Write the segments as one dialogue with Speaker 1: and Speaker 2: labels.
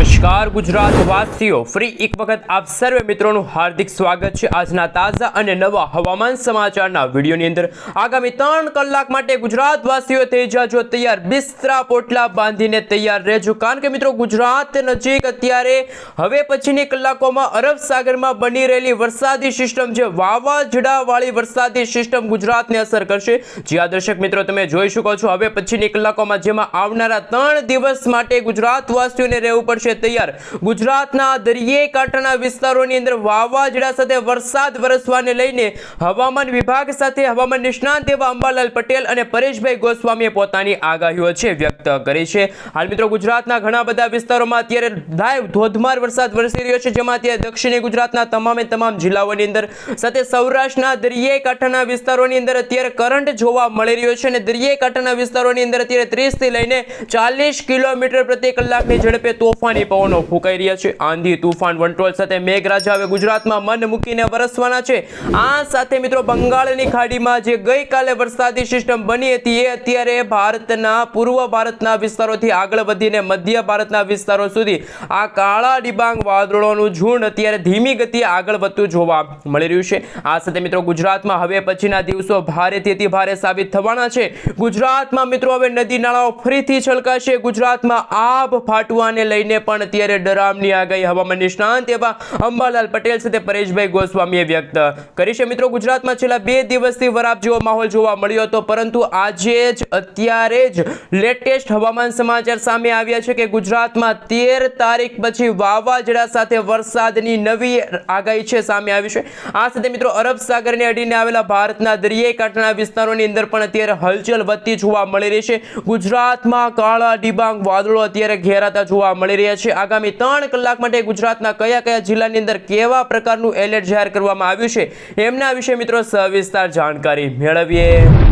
Speaker 1: નમસ્કાર, ગુજરાત વાસીઓ. ફરી એક વખત આપ સર્વે મિત્રોનું હાર્દિક સ્વાગત છે. આજના તાજા અને નવા હવામાન સમાચારના વિડીયોની અંદર આગામી ત્રણ કલાક માટે ગુજરાત વાસીઓ થઈ જાજો તૈયાર, બિસ્તરા પોટલા બાંધીને તૈયાર રહેજો. કારણ કે મિત્રો, ગુજરાત નજીક અત્યારે હવે પછીની કલાકોમાં અરબ સાગરમાં બની રહેલી વરસાદી સિસ્ટમ જે વાવાઝોડાવાળી વરસાદી સિસ્ટમ ગુજરાતને અસર કરશે. જ્યાં દર્શક મિત્રો, તમે જોઈ શકો છો. હવે પછીની કલાકોમાં જેમાં આવનારા ત્રણ દિવસ માટે ગુજરાત વાસીઓને રહેવું પડશે. તૈયાર. ગુજરાતના દરિયાઈ કાંઠાના વિસ્તારોની અંદર વાવાઝોડા સાથે વરસાદ વરસવાને લઈને હવામાન વિભાગ સાથે હવામાન નિષ્ણાંત એવા અંબાલાલ પટેલ અને પરેશભાઈ ગોસ્વામીએ પોતાની આગાહીઓ છે વ્યક્ત કરી છે. હાલ મિત્રો ગુજરાતના ઘણા બધા વિસ્તારોમાં અત્યારે લાઈવ ધોધમાર વરસાદ વરસી રહ્યો છે. જેમાં અત્યારે દક્ષિણી ગુજરાતના તમામે તમામ જિલ્લાઓની અંદર સાથે સૌરાષ્ટ્રના દરિયાઈ કાંઠાના વિસ્તારોની અંદર અત્યારે કરંટ જોવા મળી રહ્યો છે અને દરિયાઈ કાંઠાના વિસ્તારોની અંદર અત્યારે 30 થી લઈને ચાલીસ કિલોમીટર પ્રતિ કલાકની ઝડપે તોફાની પવનો ફૂંકાઈ રહ્યા છે. આંધી તુફાન વંટોળ સાથે મેઘરાજા હવે ગુજરાતમાં મન મૂકીને વરસવાના છે. આ સાથે મિત્રો બંગાળની ખાડીમાં જે ગઈકાલે વરસાદી સિસ્ટમ બની હતી, એ અત્યારે ભારતના, પૂર્વ ભારતના વિસ્તારોથી આગળ વધીને મધ્ય ભારતના વિસ્તારો સુધી આ કાળા ડિબાંગ વાદળોનું ઝુંડ અત્યારે ધીમી ગતિએ આગળ વધતું જોવા મળી રહ્યું છે. આ સાથે મિત્રો ગુજરાતમાં હવે પછીના દિવસો ભારેથી અતિ ભારે સાબિત થવાના છે. ગુજરાતમાં મિત્રો હવે નદી નાળાઓ ફરીથી છલકાશે. ગુજરાતમાં આભ ફાટવાને લઈને પણ અત્યારે ડરામની આગાહી હવામાન નિષ્ણાંત એવા અંબાલાલ પટેલ સાથે પરેશભાઈ ગોસ્વામીએ વ્યક્ત કરી છે. મિત્રો, ગુજરાતમાં છેલ્લા બે દિવસથી વરાપ જેવો માહોલ જોવા મળ્યો હતો, પરંતુ આજે જ, અત્યારે જ લેટેસ્ટ હવામાન સમાચાર સામે આવ્યા છે કે ગુજરાતમાં તેર તારીખ પછી વાવાઝોડા સાથે વરસાદની નવી આગાહી છે સામે આવી છે. આ સાથે મિત્રો, અરબ સાગરને અડીને આવેલા ભારતના દરિયાઈ કાંઠાના વિસ્તારોની અંદર પણ અત્યારે હલચલ વધતી જોવા મળી રહી છે. ગુજરાતમાં કાળા ડિબાંગ વાદળો અત્યારે ઘેરાતા જોવા મળી રહ્યા છે. આગામી ત્રણ કલાક માટે ગુજરાતના કયા કયા જિલ્લાની અંદર કેવા પ્રકારનું એલર્ટ જાહેર કરવામાં આવ્યું છે? એમના વિશે મિત્રો સવિસ્તાર જાણકારી મેળવીએ.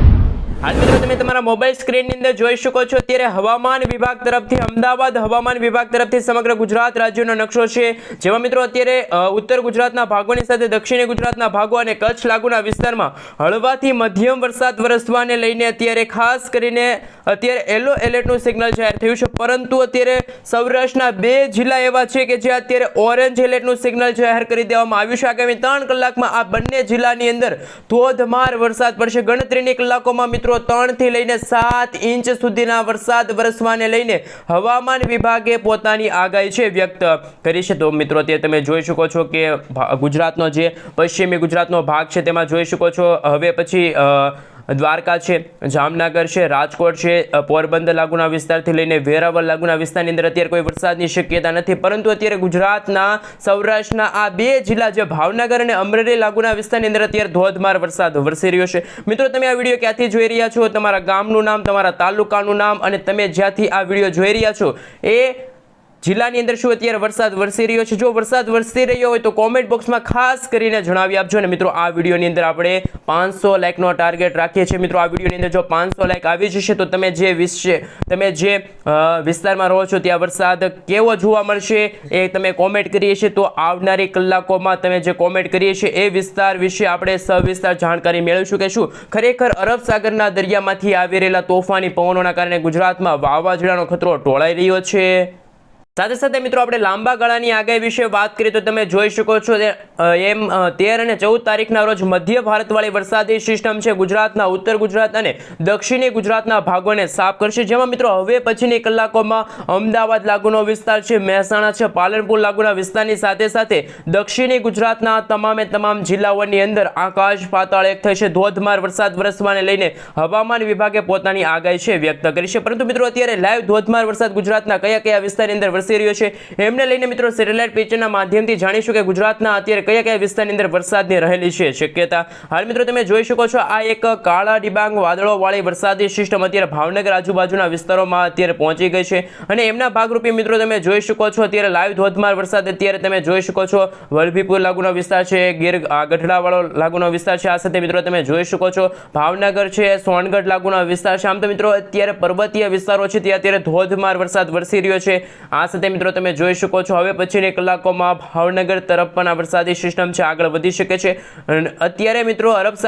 Speaker 1: હાલ તમે તમારા મોબાઈલ સ્ક્રીનની અંદર જોઈ શકો છો. અત્યારે હવામાન વિભાગ તરફથી, અમદાવાદ હવામાન વિભાગ તરફથી સમગ્ર ગુજરાત રાજ્યનો નકશો છે. જેમાં મિત્રો, અત્યારે ઉત્તર ગુજરાતના ભાગોની સાથે દક્ષિણ ગુજરાતના ભાગો કચ્છ લાગુના વિસ્તારમાં હળવાથી મધ્યમ વરસાદ વરસવાને લઈને અત્યારે ખાસ કરીને અત્યારે યલો એલર્ટનું સિગ્નલ જાહેર થયું છે. પરંતુ અત્યારે સૌરાષ્ટ્રના બે જિલ્લા એવા છે કે જે અત્યારે ઓરેન્જ એલર્ટનું સિગ્નલ જાહેર કરી દેવામાં આવ્યું છે. આગામી ત્રણ કલાકમાં આ બંને જિલ્લાની અંદર ધોધમાર વરસાદ પડશે. ગણતરીની કલાકોમાં મિત્રો ત્રણથી લઈને સાત ઇંચ સુધીના વરસાદ વરસવાને લઈને હવામાન વિભાગે પોતાની આગાહી છે વ્યક્ત કરી છે. તો મિત્રો, તે તમે જોઈ શકો છો કે ગુજરાતનો જે પશ્ચિમી ગુજરાતનો ભાગ છે, તેમાં જોઈ શકો છો. હવે પછી દ્વારકા છે, જામનગર છે, રાજકોટ છે પોરબંદર લાગુના વિસ્તારથી લઈને વેરાવળ લાગુના વિસ્તારની અંદર અત્યારે કોઈ વરસાદની શક્યતા નથી, પરંતુ અત્યારે ગુજરાતના, સૌરાષ્ટ્રના આ બે જિલ્લા જે ભાવનગર અને અમરેલી લાગુના વિસ્તારની અંદર અત્યારે ધોધમાર વરસાદ વરસી રહ્યો છે. મિત્રો, તમે આ વીડિયો ક્યાંથી જોઈ રહ્યા છો? તમારા ગામનું નામ, તમારા તાલુકાનું નામ અને તમે જ્યાંથી આ વીડિયો જોઈ રહ્યા છો, એ જિલ્લાની અંદર શું અત્યારે વરસાદ વરસી રહ્યો છે? જો વરસાદ વરસી રહ્યો હોય તો કોમેન્ટ બોક્સમાં ખાસ કરીને જણાવી આપજો. ને મિત્રો, આ વિડીયોની અંદર આપણે પાંચસો લાઇકનો ટાર્ગેટ રાખીએ છીએ. મિત્રો, આ વિડીયોની અંદર જો પાંચસો લાઇક આવી જશે, તો તમે જે વિશે તમે જે વિસ્તારમાં રહો છો, ત્યાં વરસાદ કેવો જોવા મળશે એ તમે કોમેન્ટ કરીએ છીએ. તો આવનારી કલાકોમાં તમે જે કોમેન્ટ કરીએ છીએ, એ વિસ્તાર વિશે આપણે સવિસ્તાર જાણકારી મેળવીશું કે શું ખરેખર અરબ સાગરના દરિયામાંથી આવી રહેલા તોફાની પવનોના કારણે ગુજરાતમાં વાવાઝોડાનો ખતરો ટોળાઈ રહ્યો છે. સાથે સાથે મિત્રો આપણે લાંબા ગાળાની આગાહી વિશે વાત કરીએ તો તમે જોઈ શકો છો એમ તેર અને ચૌદ તારીખના રોજ મધ્ય ભારતવાળી વરસાદી સિસ્ટમ છે. ગુજરાતના, ઉત્તર ગુજરાત અને દક્ષિણી ગુજરાતના ભાગોને સાફ કરશે. જેમાં મિત્રો હવે પછીની કલાકોમાં અમદાવાદ લાગુનો વિસ્તાર છે, મહેસાણા છે, પાલનપુર લાગુના વિસ્તારની સાથે સાથે દક્ષિણી ગુજરાતના તમામે તમામ જિલ્લાઓની અંદર આકાશ પાતાળ એક થશે. ધોધમાર વરસાદ વરસવાને લઈને હવામાન વિભાગે પોતાની આગાહી છે વ્યક્ત કરી છે. પરંતુ મિત્રો અત્યારે લાઈવ ધોધમાર વરસાદ ગુજરાતના કયા કયા વિસ્તારની અંદર વરસી રહ્યો છે. એમને લઈને મિત્રો સેટેલાઇટ પિક્ચરના માધ્યમથી જાણીશું કે ગુજરાતના અત્યારે કયા કયા વિસ્તારની અંદર વરસાદની રહેલી છે, શક્યતા. હાલ મિત્રો તમે જોઈ શકો છો, આ એક કાળા ડિબાંગ વાદળો વાળી વરસાદી સિસ્ટમ અત્યારે ભાવનગર આજુબાજુના વિસ્તારોમાં અત્યારે પહોંચી ગઈ છે. અને એમના ભાગરૂપે મિત્રો તમે જોઈ શકો છો, અત્યારે લાઈવ ધોધમાર વરસાદ અત્યારે તમે જોઈ શકો છો. વલભીપુર લાગુનો વિસ્તાર છે, ગીર ગઢડાવાળો લાગુનો વિસ્તાર છે. આ સાથે મિત્રો તમે જોઈ શકો છો, ભાવનગર છે, સોનગઢ લાગુનો વિસ્તાર છે. આમ તો મિત્રો અત્યારે પર્વતીય વિસ્તારો છે, ત્યાં અત્યારે ધોધમાર વરસાદ વરસી રહ્યો છે. આ સાથે મિત્રો તમે જોઈ શકો છો. હવે પછીની કલાકોમાં ભાવનગર તરફ પણ આ વરસાદી સિસ્ટમ છે આગળ વધી શકે છે. અત્યારે મિત્રો અરબ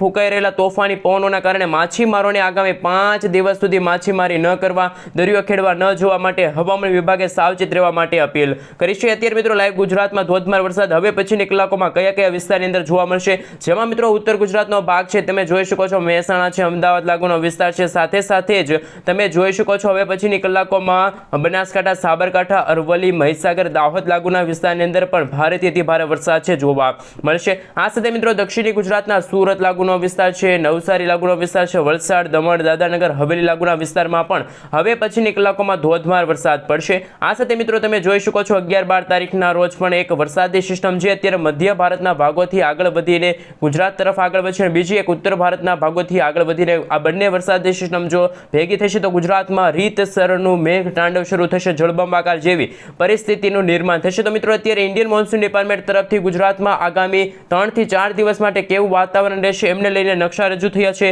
Speaker 1: ફૂંકાઈ રહેલા તોફાની પવનોના કારણે માછીમારોને આગામી પાંચ દિવસ સુધી માછીમારી ન કરવા, દરિયો ખેડવા ન જોવા માટે હવામાન વિભાગે સાવચેત રહેવા માટે અપીલ કરી છે. અત્યારે મિત્રો લાઈવ ગુજરાતમાં ધોધમાર વરસાદ. હવે પછીની કલાકોમાં કયા કયા વિસ્તારની અંદર જોવા મળશે? જેમાં મિત્રો ઉત્તર ગુજરાતનો ભાગ છે, તમે જોઈ શકો છો. મહેસાણા છે, અમદાવાદ લાગુનો વિસ્તાર છે. સાથે સાથે જ તમે જોઈ શકો છો. હવે પછીની કલાકોમાં બનાસકાંઠા સાબરકાંઠા, અરવલ્લી, મહીસાગર, દાહોદ લાગુના વિસ્તારની અંદર પણ ભારેથી ભારે વરસાદ છે જોવા મળશે. આ સાથે મિત્રો દક્ષિણી ગુજરાતના સુરત લાગુનો વિસ્તાર છે, નવસારી લાગુનો વિસ્તાર છે, વલસાડ, દમણ દાદાનગર હવેલી લાગુના વિસ્તારમાં પણ હવે પછીની કલાકોમાં ધોધમાર વરસાદ પડશે. આ સાથે મિત્રો તમે જોઈ શકો છો અગિયાર બાર તારીખના રોજ પણ એક વરસાદી સિસ્ટમ છે. અત્યારે મધ્ય ભારતના ભાગોથી આગળ વધીને ગુજરાત તરફ આગળ વધશે અને બીજી એક ઉત્તર ભારતના ભાગોથી આગળ વધીને આ બંને વરસાદી સિસ્ટમ જો ભેગી થશે તો ગુજરાતમાં રીતસરનું મેઘ તાંડવ શરૂ થશે જળબંબાકાર જેવી પરિસ્થિતિનું નિર્માણ થશે. તો મિત્રો, અત્યારે ઇન્ડિયન મોન્સૂન ડિપાર્ટમેન્ટ તરફથી ગુજરાતમાં આગામી ત્રણથી ચાર દિવસ માટે કેવું વાતાવરણ રહેશે એમને લઈને નકશા રજૂ થયા છે.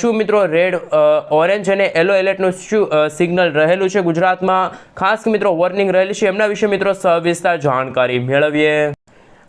Speaker 1: શું મિત્રો, રેડ ઓરેન્જ અને યલો એલર્ટનું શું સિગ્નલ રહેલું છે ગુજરાતમાં? ખાસ મિત્રો, વોર્નિંગ રહેલી છે. એમના વિશે મિત્રો સવિસ્તાર જાણકારી મેળવીએ.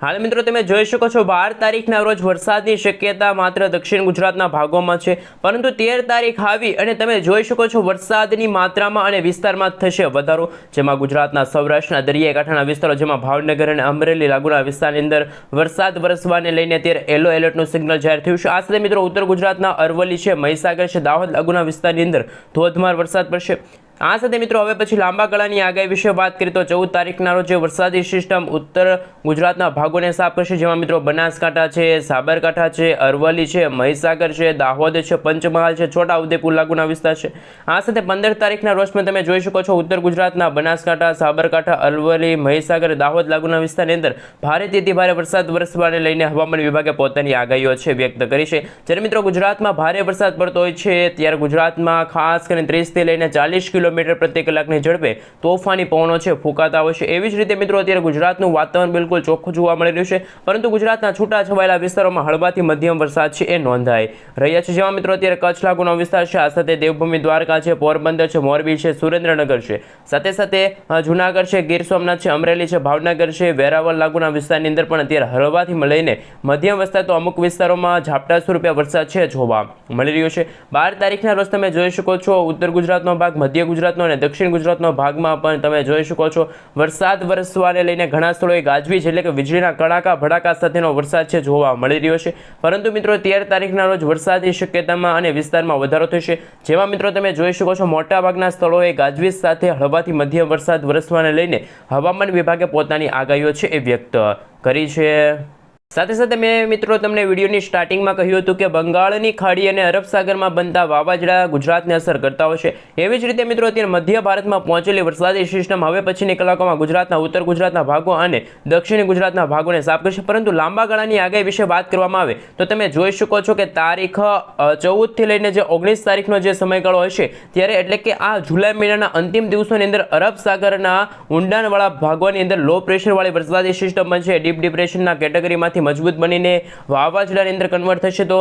Speaker 1: હાલ મિત્રો તમે જોઈ શકો છો, બાર તારીખના રોજ વરસાદની શક્યતા માત્ર દક્ષિણ ગુજરાતના ભાગોમાં છે. પરંતુ તેર તારીખ આવી અને તમે જોઈ શકો છો, વરસાદની માત્રામાં અને વિસ્તારમાં થશે વધારો. જેમાં ગુજરાતના સૌરાષ્ટ્રના દરિયાકાંઠાના વિસ્તારો, જેમાં ભાવનગર અને અમરેલી લાગુના વિસ્તારની અંદર વરસાદ વરસવાને લઈને અત્યારે યલો એલર્ટનું સિગ્નલ જાહેર થયું છે. આ સાથે મિત્રો ઉત્તર ગુજરાતના અરવલ્લી છે, મહીસાગર છે, દાહોદ લાગુના વિસ્તારની અંદર ધોધમાર વરસાદ પડશે. આ સાથે મિત્રો, હવે પછી લાંબા ગાળાની આગાહી વિશે વાત કરીએ તો ચૌદ તારીખના રોજ વરસાદી સિસ્ટમ ઉત્તર ગુજરાતના ભાગોને સાફ કરશે, જેમાં મિત્રો બનાસકાંઠા છે, સાબરકાંઠા છે, અરવલ્લી છે, મહીસાગર છે, દાહોદ છે, પંચમહાલ છે, છોટાઉદેપુર લાગુના વિસ્તાર છે. આ સાથે, પંદર તારીખના રોજ તમે જોઈ શકો છો ઉત્તર ગુજરાતના બનાસકાંઠા, સાબરકાંઠા, અરવલ્લી, મહીસાગર, દાહોદ લાગુના વિસ્તારની અંદર ભારેથી અતિ ભારે વરસાદ વરસવાને લઈને હવામાન વિભાગે પોતાની આગાહીઓ છે વ્યક્ત કરી છે. જ્યારે મિત્રો ગુજરાતમાં ભારે વરસાદ પડતો હોય છે, ત્યારે ગુજરાતમાં ખાસ કરીને ત્રીસથી લઈને ચાલીસ કિલોમીટર પ્રતિ કલાકની ઝડપે તોફાની પવનો છે ફૂંકાતા હોય છે. એવી જ રીતે મિત્રો અત્યારે ગુજરાતનું વાતાવરણ બિલકુલ ચોખ્ખું જોવા મળી રહ્યું છે. પરંતુ ગુજરાતના છૂટા છવાયેલા વિસ્તારોમાં હળવાથી મધ્યમ વરસાદ છે એ નોંધાઈ રહ્યા છે. જેમાં મિત્રો અત્યારે કચ્છ લાગુનો વિસ્તાર છે. આ સાથે દેવભૂમિ દ્વારકા છે, પોરબંદર છે, મોરબી છે, સુરેન્દ્રનગર છે. સાથે સાથે જુનાગઢ છે, ગીર સોમનાથ છે, અમરેલી છે, ભાવનગર છે, વેરાવળ લાગુના વિસ્તારની અંદર પણ અત્યારે હળવાથી લઈને મધ્યમ વરસાદ તો અમુક વિસ્તારોમાં ઝાપટા સ્વરૂપે વરસાદ છે જોવા મળી રહ્યો છે. બાર તારીખના રોજ તમે જોઈ શકો છો, ઉત્તર ગુજરાતનો ભાગ, મધ્ય ગુજરાતનો અને દક્ષિણ ગુજરાતનો ભાગમાં પણ તમે જોઈ શકો છો. વરસાદ વરસવાને લઈને ઘણા સ્થળોએ ગાજવીજ એટલે કે વીજળીના કડાકા ભડાકા સાથેનો વરસાદ છે જોવા મળી રહ્યો છે. પરંતુ મિત્રો, તેર તારીખના રોજ વરસાદની શક્યતામાં અને વિસ્તારમાં વધારો થશે. જેમાં મિત્રો, તમે જોઈ શકો છો, મોટાભાગના સ્થળોએ ગાજવીજ સાથે હળવાથી મધ્યમ વરસાદ વરસવાને લઈને હવામાન વિભાગે પોતાની આગાહીઓ છે એ વ્યક્ત કરી છે. સાથે સાથે મેં મિત્રો તમને વિડીયોની સ્ટાર્ટિંગમાં કહ્યું હતું કે બંગાળની ખાડી અને અરબ સાગરમાં બનતા વાવાઝોડા ગુજરાતને અસર કરતા હોય છે. એવી જ રીતે મિત્રો અત્યારે મધ્ય ભારતમાં પહોંચેલી વરસાદી સિસ્ટમ હવે પછીની કલાકોમાં ગુજરાતના, ઉત્તર ગુજરાતના ભાગો અને દક્ષિણ ગુજરાતના ભાગોને સાફ કરશે. પરંતુ લાંબા ગાળાની આગાહી વિશે વાત કરવામાં આવે તો તમે જોઈ શકો છો કે તારીખ ચૌદથી લઈને જે ઓગણીસ તારીખનો જે સમયગાળો હશે ત્યારે એટલે કે આ જુલાઈ મહિનાના અંતિમ દિવસોની અંદર અરબ સાગરના ઊંડાણવાળા ભાગોની અંદર લો પ્રેશરવાળી વરસાદી સિસ્ટમ બનશે. ડીપ ડિપ્રેશનના કેટેગરીમાંથી મજબૂત બનીને વાવાઝોડાની અંદર કન્વર્ટ થશે તો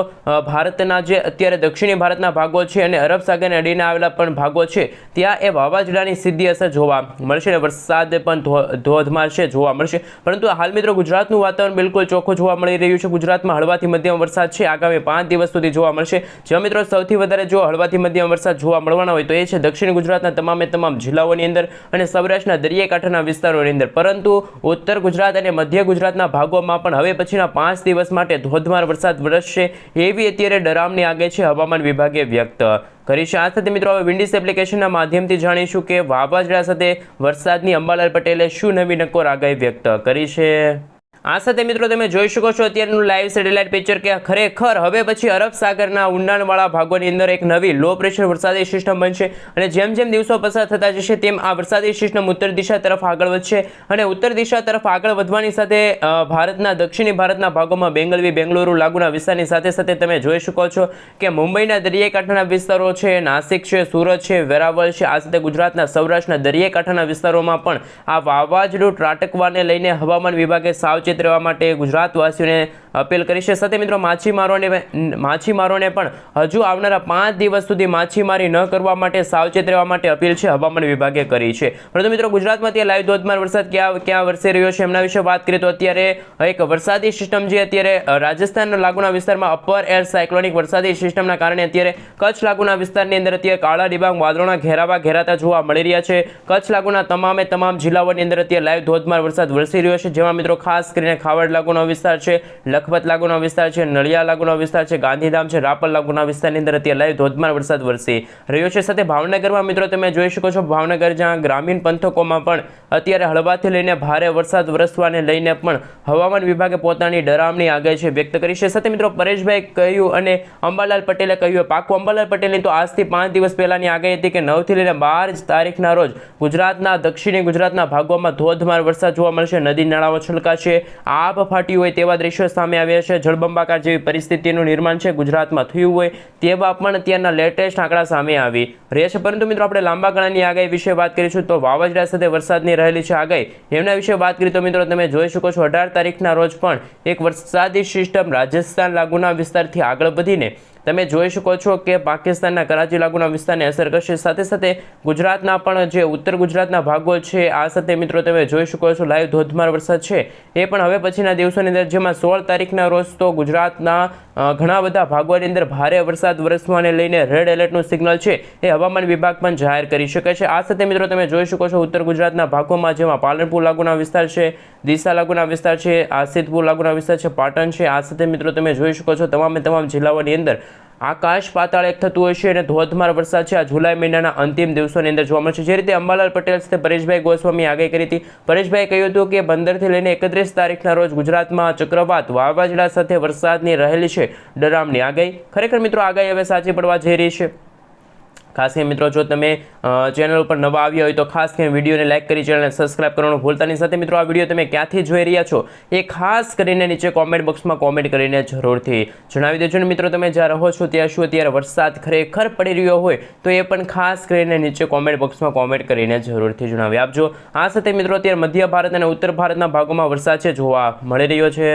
Speaker 1: ભારતના જે અત્યારે દક્ષિણી ભારતના ભાગો છે અને અરબ સાગરને અડીને આવેલા પણ ભાગો છે, ત્યાં એ વાવાઝોડાની સીધી અસર જોવા મળશે અને વરસાદ પણ ધોધમાશે જોવા મળશે. પરંતુ હાલ મિત્રો ગુજરાતનું વાતાવરણ બિલકુલ ચોખ્ખું જોવા મળી રહ્યું છે. ગુજરાતમાં હળવાથી મધ્યમ વરસાદ છે. આગામી પાંચ દિવસ સુધી જોવા મળશે. જે મિત્રો સૌથી વધારે જો હળવાથી મધ્યમ વરસાદ જોવા મળવાના હોય તો એ છે દક્ષિણ ગુજરાતના તમામે તમામ જિલ્લાઓની અંદર અને સૌરાષ્ટ્રના દરિયાકાંઠાના વિસ્તારોની અંદર. પરંતુ ઉત્તર ગુજરાત અને મધ્ય ગુજરાતના ભાગોમાં પણ હવે પછીના પાંચ દિવસ માટે ધોધમાર વરસાદ વરસશે એવી અત્યારે ડરામણી આગે છે હવામાન વિભાગે વ્યક્ત કરી છે. આ સાથે મિત્રો હવે વિન્ડિસ એપ્લિકેશનના માધ્યમથી જાણીશું કે વાવાઝોડા સાથે વરસાદની અંબાલાલ પટેલે શું નવી નક્કોર આગાહી વ્યક્ત કરી છે. આ સાથે મિત્રો તમે જોઈ શકો છો અત્યારનું લાઈવ સેટેલાઇટ પિક્ચર કે ખરેખર હવે પછી અરબ સાગરના ઊંડાણવાળા ભાગોની અંદર એક નવી લો પ્રેશર વરસાદી સિસ્ટમ બનશે અને જેમ જેમ દિવસો પસાર થતા જશે તેમ આ વરસાદી સિસ્ટમ ઉત્તર દિશા તરફ આગળ વધશે અને ઉત્તર દિશા તરફ આગળ વધવાની સાથે ભારતના, દક્ષિણી ભારતના ભાગોમાં બેંગલવી બેંગલુરુ લાગુના વિસ્તારની સાથે સાથે તમે જોઈ શકો છો કે મુંબઈના દરિયાકાંઠાના વિસ્તારો છે, નાસિક છે, સુરત છે, વેરાવળ છે, આ સાથે ગુજરાતના સૌરાષ્ટ્રના દરિયાકાંઠાના વિસ્તારોમાં પણ આ વાવાઝોડું ત્રાટકવાને લઈને હવામાન વિભાગે સાવચેત સાવચેત રહેવા માટે ગુજરાતવાસીઓને અપીલ કરી છે. સાથે મિત્રો, માછીમારોને માછીમારોને પણ હજુ આવનારા પાંચ દિવસ સુધી માછીમારી ન કરવા માટે સાવચેત રહેવા માટે અપીલ છે. હવામાન વિભાગે કરી છે. પરંતુ મિત્રો, ગુજરાતમાં ત્યાં લાઈવ ધોધમાર વરસાદ ક્યાં ક્યાં વરસી રહ્યો છે એમના વિશે વાત કરીએ તો અત્યારે એક વરસાદી સિસ્ટમ જે અત્યારે રાજસ્થાનના લાગુના વિસ્તારમાં અપર એર સાયક્લોનિક વરસાદી સિસ્ટમના કારણે અત્યારે કચ્છ લાગુના વિસ્તારની અંદર અત્યારે કાળા ડિબાંગ, વાદળોના ઘેરાવા ઘેરાતા જોવા મળી રહ્યા છે. કચ્છ લાગુના તમામે તમામ જિલ્લાઓની અંદર અત્યારે લાઈવ ધોધમાર વરસાદ વરસી રહ્યો છે. જેમાં મિત્રો ખાસ કરીને ખાવડ લાગુનો વિસ્તાર છે, લખપત લાગુનો વિસ્તાર છે, નળિયા લાગુનો વિસ્તાર છે, ગાંધીધામ છે, રાપર લાગુના વિસ્તારની અંદર અત્યારે લાઈવ ધોધમાર વરસાદ વરસી રહ્યો છે. સાથે ભાવનગરમાં મિત્રો તમે જોઈ શકો છો, ભાવનગર જ્યાં ગ્રામીણ પંથકોમાં પણ અત્યારે હળવાથી લઈને ભારે વરસાદ વરસવાને લઈને પણ હવામાન વિભાગે પોતાની ડરામણી આગાહી છે વ્યક્ત કરી છે. સાથે મિત્રો પરેશભાઈ કહ્યું અને અંબાલાલ પટેલે કહ્યું પાકું અંબાલાલ પટેલની તો આજથી પાંચ દિવસ પહેલાની આગાહી હતી કે નવથી લઈને બાર તારીખના રોજ ગુજરાતના દક્ષિણી ગુજરાતના ભાગોમાં ધોધમાર વરસાદ જોવા મળશે. નદી નાળાઓ છલકાશે આબ ફાટ્યું હોય તેવા દ્રશ્યો સામે આવ્યા છે. જળબંબાકાર જેવી પરિસ્થિતિનું નિર્માણ છે. ગુજરાતમાં થયું હોય તેવા પણ અત્યારના લેટેસ્ટ આંકડા સામે આવી રહ્યા છે. પરંતુ મિત્રો, આપણે લાંબા ગાળાની આગાહી વિશે વાત કરીશું તો વાવાઝોડા સાથે વરસાદની રહેલી છે આગાહી. એમના વિશે વાત કરીએ તો મિત્રો, તમે જોઈ શકો છો અઢાર તારીખના રોજ પણ એક વરસાદી સિસ્ટમ રાજસ્થાન લાગુના વિસ્તારથી આગળ વધીને તમે જોઈ શકો છો કે પાકિસ્તાનના કરાચી લાગુના વિસ્તારને અસર કરશે. સાથે સાથે ગુજરાતના પણ જે ઉત્તર ગુજરાતના ભાગો છે, આ સાથે મિત્રો તમે જોઈ શકો છો લાઈવ ધોધમાર વરસાદ છે. એ પણ હવે પછીના દિવસોની અંદર, જેમાં સોળ તારીખના રોજ તો ગુજરાતના ઘણા બધા ભાગોની અંદર ભારે વરસાદ, વરસવાને લઈને રેડ એલર્ટનું સિગ્નલ છે એ હવામાન વિભાગ પણ જાહેર કરી શકે છે. આ સાથે મિત્રો તમે જોઈ શકો છો ઉત્તર ગુજરાતના ભાગોમાં જેમાં પાલનપુર લાગુના વિસ્તાર છે દિશા લાગુના વિસ્તાર છે આસિદપુર લાગુના વિસ્તાર છે, પાટણ છે. આ સાથે મિત્રો તમે જોઈ શકો છો તમામે તમામ જિલ્લાઓની અંદર આકાશ પાતાળ એક થતું હોય છે અને ધોધમાર વરસાદ છે. આ જુલાઈ મહિનાના અંતિમ દિવસોની અંદર જોવા મળશે. જે રીતે અંબાલાલ પટેલ સાથે પરેશભાઈ ગોસ્વામી આગાહી કરી હતી. પરેશભાઈ કહ્યું હતું કે પંદરથી લઈને એકત્રીસ તારીખના રોજ ગુજરાતમાં ચક્રવાત, વાવાઝોડા સાથે વરસાદની રહેલી છે ડરામની આગાહી. ખરેખર મિત્રો, આગાહી હવે સાચી પડવા જઈ રહી છે. ખાસ કરીને મિત્રો, જો તમે ચેનલ ઉપર નવા આવ્યા હોય તો ખાસ કરીને વિડીયોને લાઇક કરી ચેનલને સબસ્ક્રાઇબ કરવાનું ભૂલતાની સાથે મિત્રો, આ વીડિયો તમે ક્યાંથી જોઈ રહ્યા છો એ ખાસ કરીને નીચે કોમેન્ટ બોક્સમાં કોમેન્ટ કરીને જરૂરથી જણાવી દેજો. ને મિત્રો, તમે જ્યાં રહો છો ત્યાં શું અત્યારે વરસાદ ખરેખર પડી રહ્યો હોય તો એ પણ ખાસ કરીને નીચે કોમેન્ટ બોક્સમાં કોમેન્ટ કરીને જરૂરથી જણાવી આપજો. આ સાથે મિત્રો, અત્યારે મધ્ય ભારત અને ઉત્તર ભારતના ભાગોમાં વરસાદ છે, જોવા મળી રહ્યો છે.